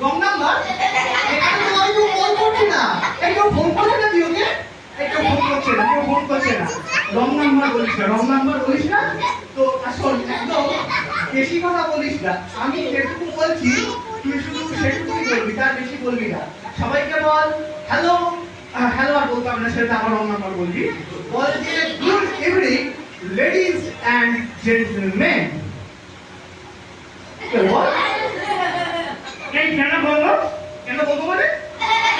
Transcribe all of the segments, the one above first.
Wrong number এখানে তো আমি। ফোন করছি না কেউ ফোন করছে না এই কেউ ফোন করছে না কেউ ফোন করছে না রং নাম্বার বলিস না রং নাম্বার বলিস না তো আসল একদম বেশি কথা বলিস না আমি যেটুকু বলছি তুই শুধু সেটুকুই বলবি তার বেশি বলবি না সবাইকে বল হ্যালো হ্যালো আর বলতাম না সেটা আমার রং নাম্বার বলবি বল যে good evening ladies and gentleman বল এই কেন বলব কেন বলব মানে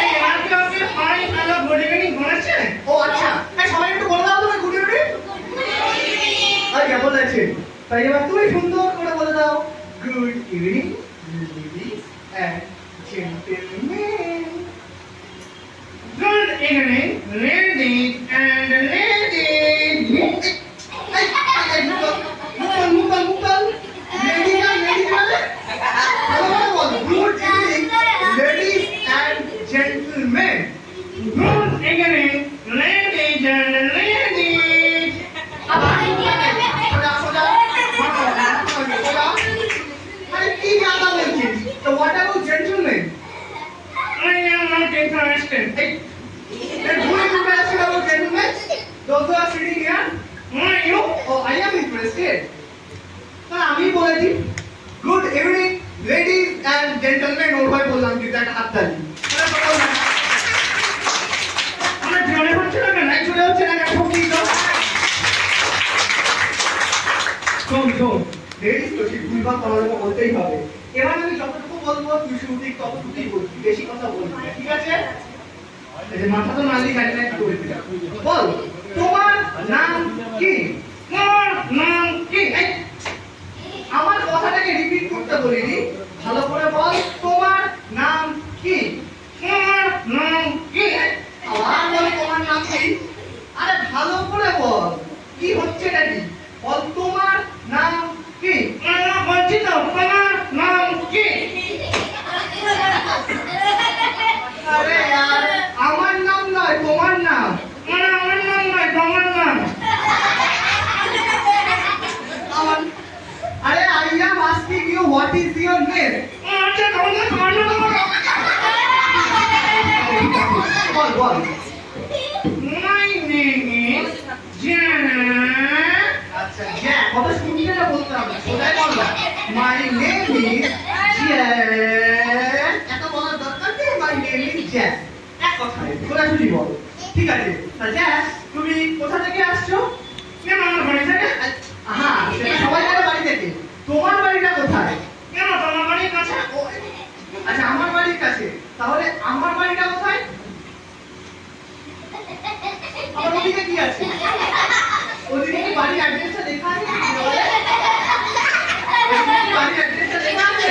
এই আপনি ও আচ্ছা। এই সবাই একটু বলে দাও তুমি ঘুরে আচ্ছা তাই এবার তুমি সুন্দর করে বলে দাও good evening ladies and gentleman good evening ladies and ladies মুকাল মুকাল মুকাল লেডি না লেডি মানে ভালো করে বল good evening ladies and gentleman good evening ladies and ladies সোজা সোজা সোজা আরে কি গানা বলছিস তো what about gentleman I am not interested. Hey, hey, who is interested about gentlemen? Those who are sitting here? Why you? Oh, I am interested. তা আমি বলেছি good evening ladies and gentleman ওর ভাই বললাম কিন্তু একটা হাত তালি আমার জলে হচ্ছে না কেন চলে হচ্ছে না কেন কি তো শোন শোন লেডিজ তো ঠিক ভুলভাল করার বলতেই হবে এবার আমি যতটুকু বলব তুই শুধু ঠিক ততটুকুই বলবি বেশি কথা বলবি না ঠিক আছে? এই মাথা তো নালি গাড়ি গাড়ি করে না। বল, তোমার নাম কি? তোমার নাম কি? আমার কথাটাকে রিপিট করতে বলিনি। ভালো করে বল তোমার নাম কি তোমার নাম কি আবার বল তোমার নাম কি আরে ভালো করে বল কি হচ্ছে এটা কি বল তোমার নাম কি আমরা বলছি তো তোমার নাম কি আরে यार আমার নাম নয় তোমার নাম মানে আমার নাম নয় তোমার নাম আমার আরে I am asking you what is your name আচ্ছা তোমাদের তোমার নাম বল বল My name is Jan. আচ্ছা জ্যাক কত শুনতে না বলতে হবে সোজাই বলবা মাই নেম ইজ জ্যাক এত বলার দরকার নেই মাই নেম ইজ জ্যাক এক কথায় সোজাসুজি বল ঠিক আছে তা জ্যাক তুমি কোথা থেকে আসছো কেন আমার বাড়ি থেকে হ্যাঁ সেটা সবাই জানে বাড়ি থেকে তোমার বাড়িটা কোথায় কেন তোমার বাড়ির কাছে ও, আচ্ছা আমার বাড়ির কাছে তাহলে আমার বাড়িটা কোথায় আমার ওদিকে কি আছে ওদিকে কি বাড়ির অ্যাড্রেসটা লেখা আছে ওদিকে কি বাড়ির অ্যাড্রেসটা লেখা আছে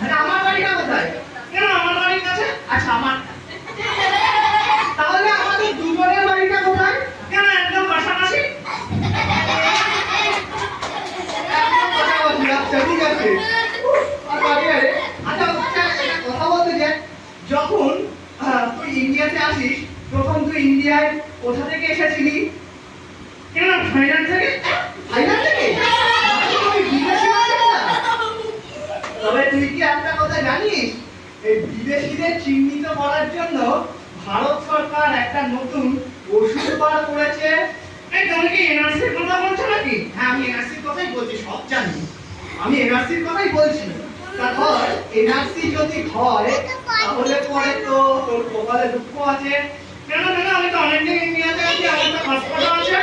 আরে আমার বাড়িটা কোথায় কেন আমার বাড়ির কাছে আচ্ছা আমার তাহলে আমাদের দুজনের বাড়িটা কোথায় কেন একদম পাশাপাশি একদম পাশাপাশি। আচ্ছা ঠিক আছে আর বাড়ি আরে আচ্ছা আচ্ছা, একটা কথা বলতে যে যখন আহ, তুই ইন্ডিয়াতে আসিস প্রথম তুই ইন্ডিয়ায় কোথা থেকে এসেছিলি? কেন থাইল্যান্ড থেকে? থাইল্যান্ড থেকে? তুই বিদেশি বাচ্চা? তবে তুই কি একটা কথা জানিস? এই বিদেশিদের চিহ্নিত করার জন্য ভারত সরকার একটা নতুন ওষুধ বার করেছে। এই তুমি কি এনআরসির কথা বলছো নাকি? হ্যাঁ আমি এনআরসির কথাই বলছি সব জানি। আমি এনআরসির কথাই বলছি। তারপর এনআরসি যদি হয় তাহলে পরে তো তোর কপালে দুঃখ আছে। কেন কেন? আমি তো অনেকদিন ইন্ডিয়াতে আছি আমার তো পাসপোর্ট আছে।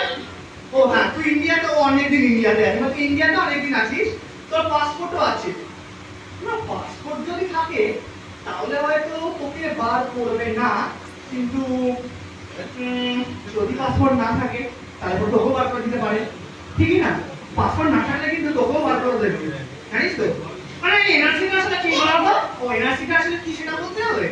ও হ্যাঁ তুই ইন্ডিয়াতে অনেকদিন ইন্ডিয়াতে আছিস মানে তুই ইন্ডিয়াতে অনেকদিন আছিস তোর পাসপোর্টও আছে। না পাসপোর্ট যদি থাকে তাহলে হয়তো তোকে বার করবে না কিন্তু যদি পাসপোর্ট না থাকে তাহলে তো তোকেও বার করে দিতে পারে। ঠিকই না? পাসপোর্ট না থাকলে কিন্তু তোকেও বার করে দেবে। জানিস তো? মানে এনআরসিটা আসলে কি বলতো? ও এনআরসিটা আসলে কি সেটা বলতে হবে?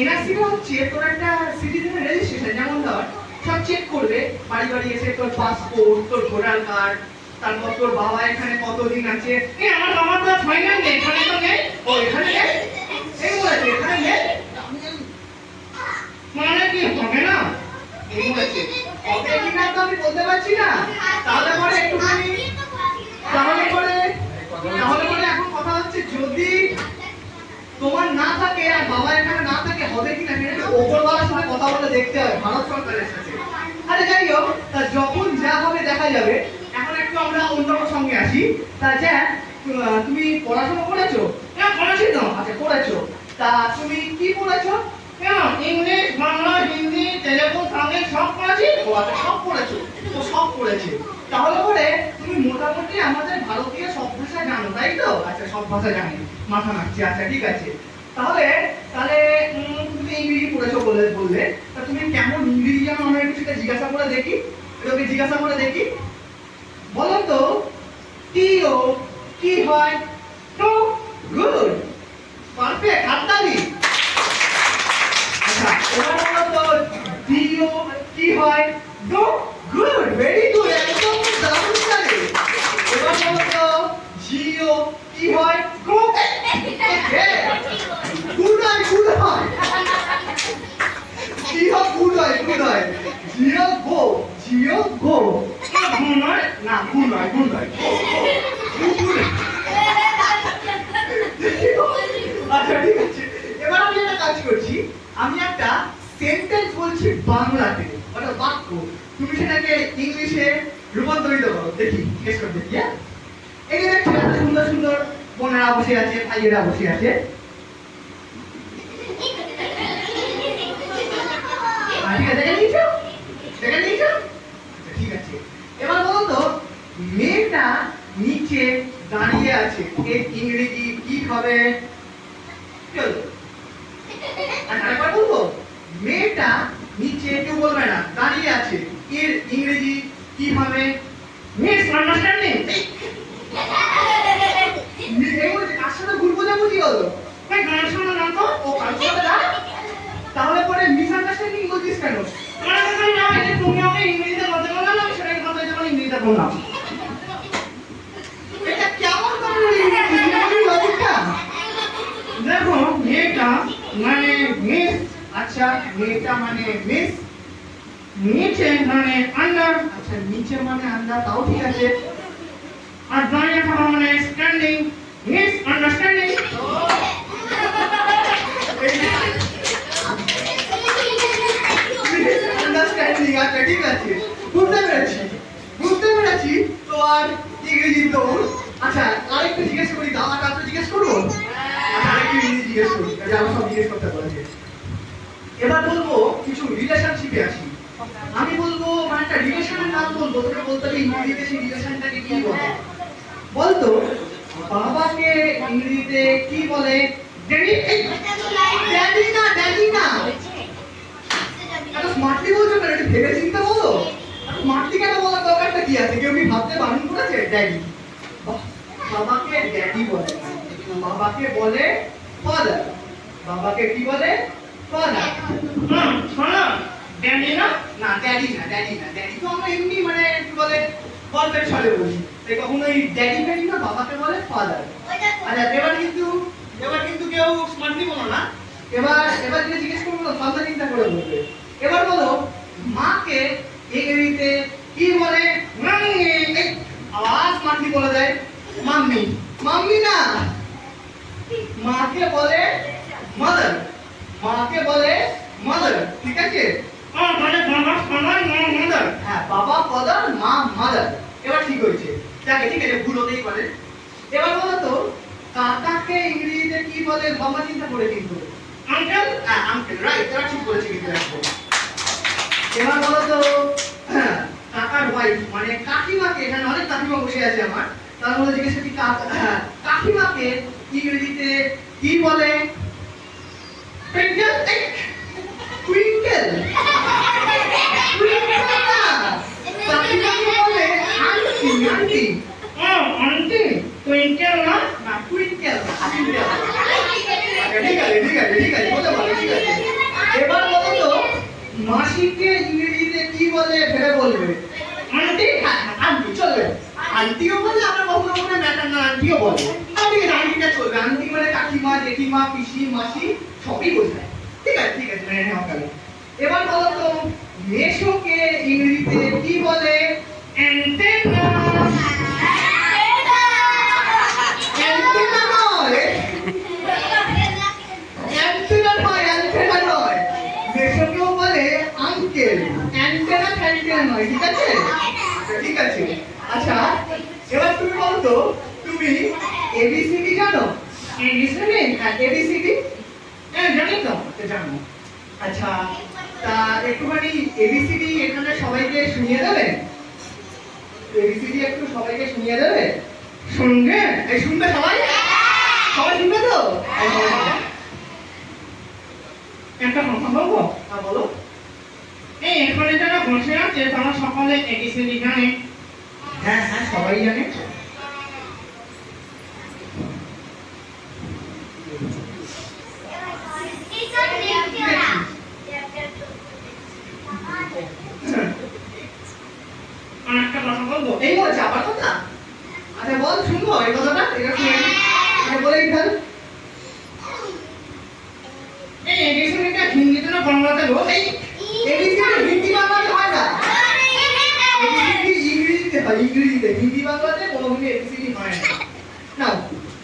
এনআরসিটা হচ্ছে তোর একটা সিটিজেনের রেজিস্ট্রেশন যেমন ধর, সব চেক করবে, বাড়ি বাড়ি এসে তোর পাসপোর্ট তোর ভোটার কার্ড তারপর তোর বাবা এখানে কতদিন আছে? এই, আমার বাবার তো থাইল্যান্ডে এখানে তো নেই। ও, এখানে নেই? এই বলেছে, এখানে নেই? মানে কি, হবে না? এই বলেছে। কবে কিনা তো আমি বলতে পারছি না। তাহলে পরে একটুখানি তাহলে পরে তাহলে পরে এখন কথা হচ্ছে যদি তোমার না থাকে আর বাবা এখানে না থাকে হবে কি না ওপরওয়ালার সাথে কথা বলে দেখতে হবে ভারত সরকারের সাথে। আরে যাই হোক তা যখন যা হবে দেখা যাবে। এখন একটু আমরা অন্য প্রসঙ্গে আসি। তা যা তুমি পড়াশোনা করেছ? হ্যাঁ তো। আচ্ছা করেছ। তা তুমি কি পড়েছো? কেন ইংলিশ বাংলা হিন্দি তেলেগু তামিল সব করেছি ও আচ্ছা সব পড়েছো। তো সব পড়েছে। তাহলে পরে তুমি মোটামুটি আমাদের ভারতীয় সব ভাষা জানো তাই তো? আচ্ছা সব ভাষা জানি। মাথা নাচছি আচ্ছা ঠিক আছে। তাহলে পড়েছো বলে বললে তা তুমি কেমন ইংরেজি জানো আমরা একটু সেটা জিজ্ঞাসা করে দেখি এটাকে জিজ্ঞাসা করে দেখি। বলো তো কি ও কি হয়? তো গুড পারফেক্ট হাততালি। আচ্ছা এবার বলো তো ডিও কি হয়? ডো গুড ভেরি গুড একদম দারুণ জানে এবার বলো তো জিও কি হয়? গো গুড হয় গুড হয় জিও গুড হয় গুড হয় জিও গো জিও গো ভুল নয় না গুড নয় গুড নয় গুড আচ্ছা ঠিক আছে এবার আমি একটা কাজ করছি আমি একটা সেন্টেন্স বলছি বাংলাতে মানে বাক্য তুমি সেটাকে ইংলিশে রূপান্তরিত করো দেখি জিজ্ঞেস করে দেখি হ্যাঁ এখানে একটা সুন্দর সুন্দর বোনেরা বসে বসে আছে। ঠিক আচ্ছা, এবার তো মেয়েটা নিচে দাঁড়িয়ে আছে। এর ইংরেজি কি হবে? আচ্ছা, আরেকবার বলব মেয়েটা নিচে কেউ বলবে না দাঁড়িয়ে আছে। এর ইংরেজি কি হবে? মিস আন্ডারস্ট্যান্ডিং মে- এই বলছে কার সাথে কার তাহলে পরে মিসআন্ডারস্ট্যান্ডিং বলছিস কেন? দেখো, মেয়েটা মানে মিস আচ্ছা মেয়েটা মানে মিস নিচে মানে আন্ডার আচ্ছা নিচে মানে আন্ডার তাও ঠিক আছে। আর দাঁড়িয়ে থাকা মানে স্ট্যান্ডিং মিস আন্ডারস্ট্যান্ডিং ঠিক আছে, বুঝতে পেরেছি বুঝতে পেরেছি। তো আর ইংরেজি দৌড় আচ্ছা আরেকটু জিজ্ঞেস করি দাও আর জিজ্ঞেস করব? আচ্ছা মানে ইংরেজিতে সেই রিলেশনটাকে কি বলে? বলতো, বাবাকে ইংরেজিতে কি বলে? না ড্যাডি না। স্মার্টলি বলছো কেন? একটু ভেবে চিন্তে বলো। স্মার্টলি কেন বলার দরকারটা কি আছে? কেউ কি ভাবতে বারণ করেছে? ড্যাডি বাবাকে ড্যাডি বলে। বাবাকে বলে ফাদার বাবাকে কি বলে? ফাদার শোনো ড্যাডি না? না ড্যাডি না ড্যাডি না ড্যাডি তো আমরা এমনি মানে কি বলে গল্পের ছলে বলি। তাই কখনো এই ড্যাডি ফ্যাডি না বাবাকে বলে ফাদার আচ্ছা এবার কিন্তু এবার কিন্তু কেউ স্মার্টলি বলো না। এবার এবার যেটা জিজ্ঞেস করব না চিন্তা করে বলবে। এবার বলো, মাকে ইংরেজিতে কি বলে? আওয়াজ স্মার্টলি বলে দেয়, মাম্মি। মাম্মি না। মাকে বলে মাদার। মাকে বলে মাদার, ঠিক আছে? মানে বাবা মাদার। হ্যাঁ বাবা, ফাদার, মা, মাদার। এবার ঠিক হয়েছে। যাকে ঠিক আছে, ভুল হতেই পারে। এবার বলো তো, কাকাকে ইংরেজিতে কি বলে? ভাবনা চিন্তা করে কিন্তু। আঙ্কেল? হ্যাঁ আঙ্কেল রাইট এবার ঠিক বলেছি কিন্তু। এবার বলো তো হ্যাঁ, কাকার ওয়াইফ মানে কাকিমাকে এখানে অনেক কাকিমা বসে আছে আমার তার মধ্যে জিজ্ঞেস করছি হ্যাঁ, কাকিমাকে ইংরেজিতে কি বলে টুইঙ্কেল না আচ্ছা, ঠিক আছে ঠিক আছে ঠিক আছে মাসিকে ইংরেজিতে কি বলে ভেবে বলবে? আন্টি হ্যাঁ হ্যাঁ, আন্টি চলবে। আন্টিও বলে আমরা কখনো কখনো ম্যাটার আন্টিও বলে। আন্টি আন্টিটা চলবে। আন্টি মানে কাকিমা জেঠিমা পিসি মাসি সবই বোঝায়। ঠিক আছে ঠিক আছে মেনে নেওয়া এবার বলো তো মেশোকে ইংরেজিতে কি বলে? অ্যান্টেনা। নয় ঠিক আছে? আচ্ছা, ঠিক আছে। আচ্ছা এবার তুমি বলো তো তুমি এবিসিডি জানো? এডিসনে হ্যাঁ এবিসিডি হ্যাঁ জানি তো জানো। আচ্ছা তা একটুখানি এবিসিডি এখানে সবাইকে শুনিয়ে দেবে? এবিসিডি একটু সবাইকে শুনিয়ে দেবে? শুনবে? এই শুনবে সবাই? সবাই শুনবে তো? শুনবে। একটা কথা বলব? হ্যাঁ বলো। এই এখানে যারা বসে আছে তারা সকালে এডিসিডি জানে হ্যাঁ হ্যাঁ সবাই জানে আর একটা কথা বলব এই বলছে আবার কথা আচ্ছা বল শুনব এই কথাটা এটা শুনে আচ্ছা বলেই ফেল এই এডিসিডিটা হিন্দিতে না বাংলাতে গো এই হয় ইংরেজিতে হিন্দি বাংলাতে কোনোদিনই এবিসিডি হয় না। নাও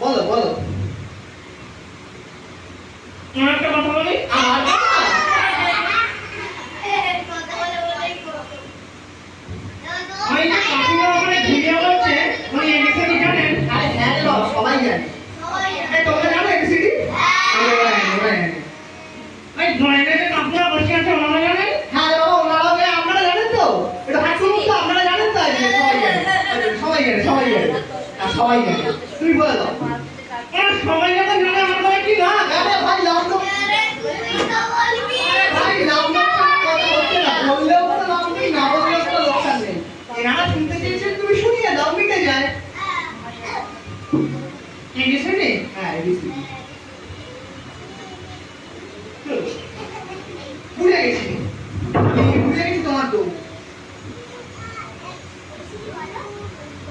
বলো বলো। আর একটা কথা বলি আমার কথা ওই যে কাকিমা ওখানে ঘুরিয়ে বলছে উনি এডিসিডি জানেন আরে হ্যাঁ রে বাবা সবাই জানে এই তোমরা জানো এবিসিডি ওরা জানে ওরা জানে ওই ড্রয়িংয়ে কাকিমা বসে আছে ওনারা জানেন হ্যাঁ রে বাবা ওনারা জানে আপনারা জানেন তো এটা হাত তুলুন তো আপনারা জানেন তো এই যে সবাই জানে আচ্ছা, সবাই জানে সবাই জানে আর সবাই জানে তুমি বলে দাও ওরা সবাই যখন জানে আমরা কি না আরে ভাই লাভ লোক ভাই লাভ লোক কথা হচ্ছে না বললেও কোনো লাভ নেই না বললেও কোনো লোকসান নেই এনারা শুনতে চেয়েছেন তুমি শুনিয়ে দাও মিটে যায় এডিসিডি হ্যাঁ এবিসিডি ভুলে গেছি আমি ভুলে গেছি তোমার তো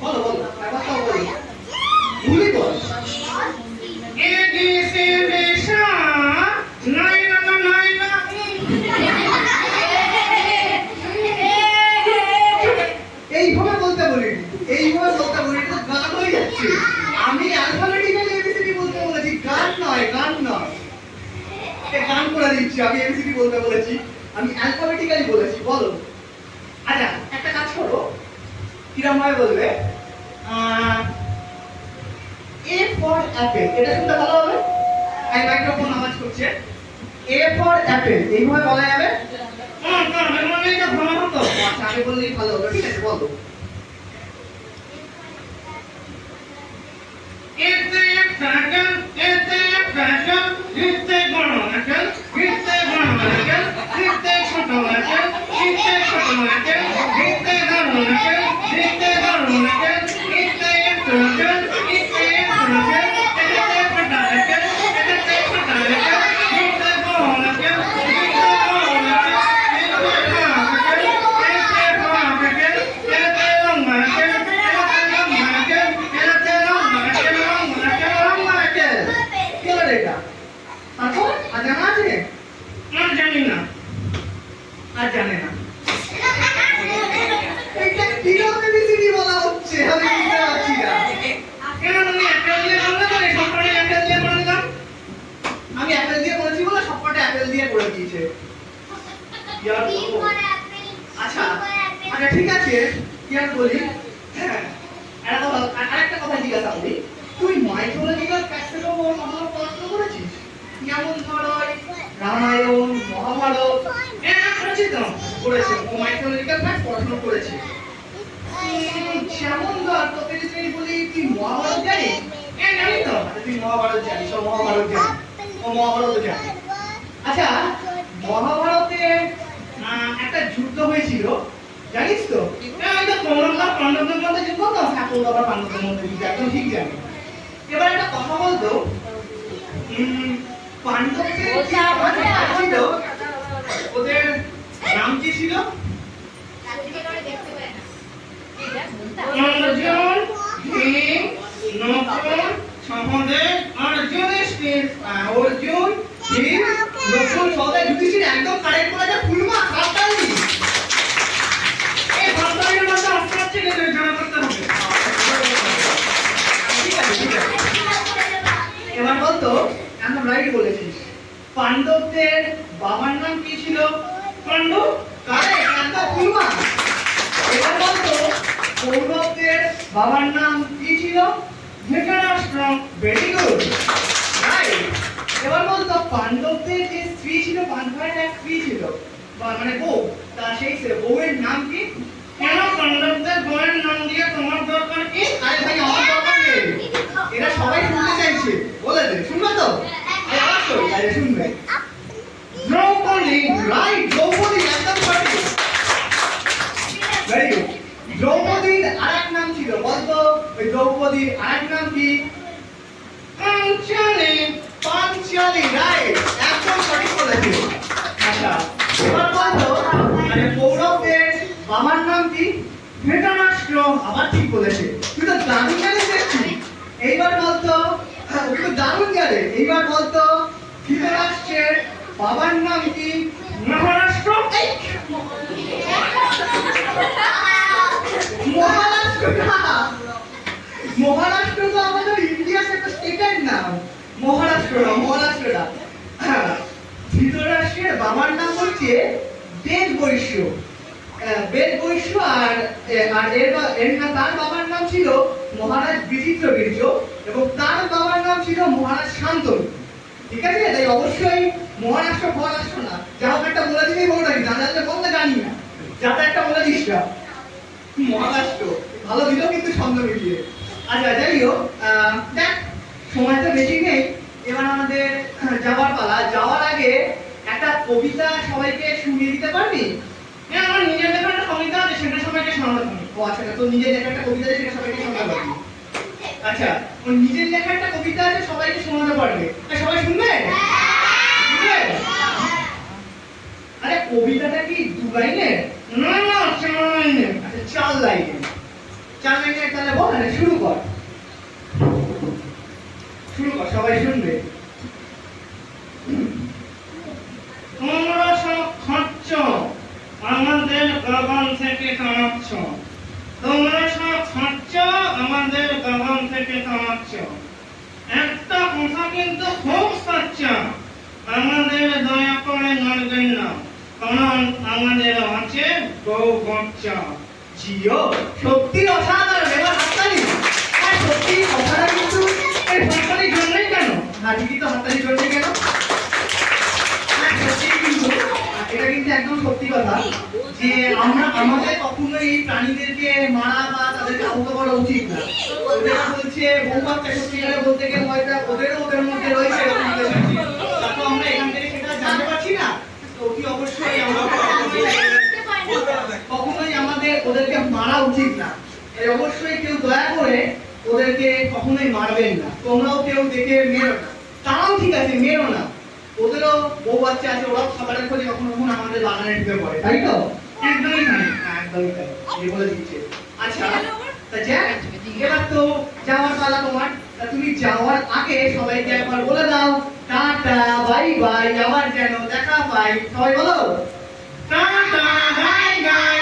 বলো বলো ব্যাপারটাও বলো ভুলি বল এডিসিডি সা নাই না না নাই না এইভাবে বলতে বলি এইভাবে বলতে বলি এটা তো গান হয়ে যাচ্ছে আমি অ্যালফাবেটিক্যালি এবিসিডি বলতে বলেছি গান নয় গান নয় এ গান করে দিচ্ছি আমি এবিসিডি বলতে বলেছি আমি অ্যালফাবেটিক্যালি বলেছি বলো আচ্ছা একটা কাজ করো ভাবে এ ভালো হবে। ছোট দিতে ছোট নাকেল দিতে বড় নাকেল দিতে বড় নাকেল দিতে একটা নাকেল দিতে একটা নাকেল এতে ফাটা নাকেল এতে ফাটা নাকেল দিতে বড় নাকেল দিতে বড় নাকেল দিতে ফাটা নাকেল এতে ফাটা নাকেল এতে লম্বা নাকেল এতে লম্বা নাকেল এতে লম্বা নাকেল লম্বা নাকেল লম্বা নাকেল কি হলো এটা তারপর আর জানা আছে আর জানি না আর জানে না এটা কীরকম এবিসিডি বলা হচ্ছে আমি বুঝতে পারছি না কেন তুমি একটা দিয়ে বললে তো এই সবকটাই একটা দিয়ে করে দিলাম আমি অ্যাপেল দিয়ে করেছি বলে সবকটা অ্যাপেল দিয়ে করে দিয়েছে কি আর বলব? আচ্ছা আচ্ছা ঠিক আছে, কি আর বলি? হ্যাঁ আরেকটা কথা জিজ্ঞাসা করি। তুই মাইথোলজিক্যাল থেকে কখনো পড়াশোনা করেছিস? যেমন ধরো, রামায়ণ, মহাভারত হ্যাঁ করেছি তো করেছে, ও মাইথোলজিক্যাল ফ্যাক্ট পড়াশোনা করেছে। যেমন ধর, তোকে যদি বলি, তুই মহাভারত জানিস? হ্যাঁ জানি তো। আচ্ছা তুই মহাভারত জানিস, ও মহাভারত জানিস ও মহাভারত জানিস আচ্ছা মহাভারতে একটা যুদ্ধ হয়েছিল। জানিস তো? হ্যাঁ তো কৌরবরা পাণ্ডবদের মধ্যে যুদ্ধ তো হ্যাঁ কৌরবরা পাণ্ডবদের মধ্যে যুদ্ধ একদম ঠিক জানি। এবার একটা কথা বলতো? উম, পাণ্ডবদের যে পাঁচটা ছিল ওদের নাম কি ছিল? অর্জুন ভীম নকুল সহদেব আর অর্জুন ভীম নকুল সহদেব যুধিষ্ঠির একদম কারেক্ট বলেছে ফুলমা হাততালি এই এবার বলতো একদম রাইট বলেছিস পাণ্ডবদের বাবার নাম কি ছিল? পাণ্ডব? ফুলমা এবার বলতো, কৌরবদের বাবার নাম কি ছিল? এবার বলতো, পাণ্ডবদের যে স্ত্রী ছিল পাণ্ডবের এক স্ত্রী ছিল মানে বউ, তা সেই বউয়ের নাম কি? কেন পাণ্ডবদের বউয়ের নাম কি? আরে ভাই দ্রৌপদীর আরেক নাম নাম কি? পাঞ্চালী একদম সঠিক বলেছে। আচ্ছা এবার বাবার নাম কি? ধৃতরাষ্ট্র আবার ঠিক বলেছে। তুই তো দারুণ জানিস দেখছি এইবার বলতো তুই তো দারুণ জানে এইবার বলতো ধৃতরাষ্ট্রের বাবার নাম কি? মহারাষ্ট্র? মহারাষ্ট্র না। মহারাষ্ট্র তো আমাদের ইন্ডিয়ার একটা স্টেটের নাম। মহারাষ্ট্র না মহারাষ্ট্র না। হ্যাঁ, ধৃতরাষ্ট্রের বাবার নাম হচ্ছে বেদ বৈশ্য বেদ বৈশ্য আর আর এর তার বাবার নাম ছিল মহারাজ বিচিত্র বীর্য এবং তার বাবার নাম ছিল মহারাজ শান্তনু। ঠিক আছে? তাই অবশ্যই মহারাষ্ট্র মহারাষ্ট্র না। যা হোক একটা বলে বলে রাখি জানা যাচ্ছে বলতে জানি না। যাতে একটা বলে দিস না। মহারাষ্ট্র। ভালো দিল কিন্তু ছন্দ মিলিয়ে। আচ্ছা যাই হোক দেখ, সময় তো বেশি নেই। এবার আমাদের যাওয়ার পালা। যাওয়ার আগে একটা কবিতা সবাইকে শুনিয়ে দিতে পারবি? হ্যাঁ আমার নিজের লেখা একটা কবিতা আছে, সেটা আচ্ছা তো নিজের একটা আচ্ছা নিজের একটা কবিতা আছে, সবাইকে শোনাতে পারবে। তা সবাই শুনবে? শুনবে? আরে, কবিতাটা কি দু লাইনের না না শোনাইনি আচ্ছা তাহলে বল শুরু কর। শুরু কর, সবাই শুনবে। তোমরা সব খাচ্ছ। আমাদের গাবান থেকে কামাচ্ছ। তোমরা সব খাচ্ছ আমাদের গগন থেকে কামাচ্ছ। একটা কথা কিন্তু খুব সাচ্ছ আমাদের দয়া করে মারবেন না, কারণ আমাদের আছে বউ বাচ্চা জিও। ওদেরকে মারা উচিত না। এই অবশ্যই কেউ দয়া করে ওদেরকে কখনোই মারবেন না। তোমরাও কেউ দেখে মেরো না। তারাও ঠিক আছে মেরো না। ওদেরও বউ বাচ্চা আছে ওরাও খাবারের খোঁজে কখনো কখনো আমাদের বাগানে ঢুকে পড়ে তাই তো? একদমই তাই। হ্যাঁ, একদমই তাই। বলে দিচ্ছে। আচ্ছা তা এবার তো যাওয়ার পালা তোমার। তা তুমি যাওয়ার আগে সবাইকে একবার বলে দাও। Tata bye bye. আবার যেন দেখা পাই সবাই বলো। Tata bye bye.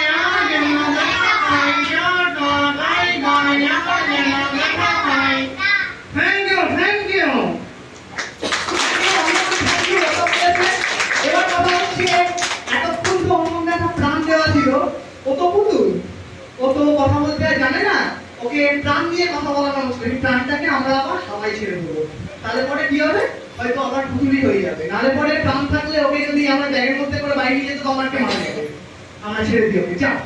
জানে না ওকে প্রাণ দিয়ে কথা বলানো হচ্ছে প্রাণটাকে আমরা আবার সবাই ছেড়ে দেবো তাহলে পরে কি হবে হয়তো আবার পুতুলই হয়ে যাবে নাহলে পরে প্রাণ থাকলে ওকে যদি আমরা ব্যাগের মধ্যে করে বাইরে নিয়ে যেত আমাকে মারা যাবে আমরা ছেড়ে দিই, ওকে? যাও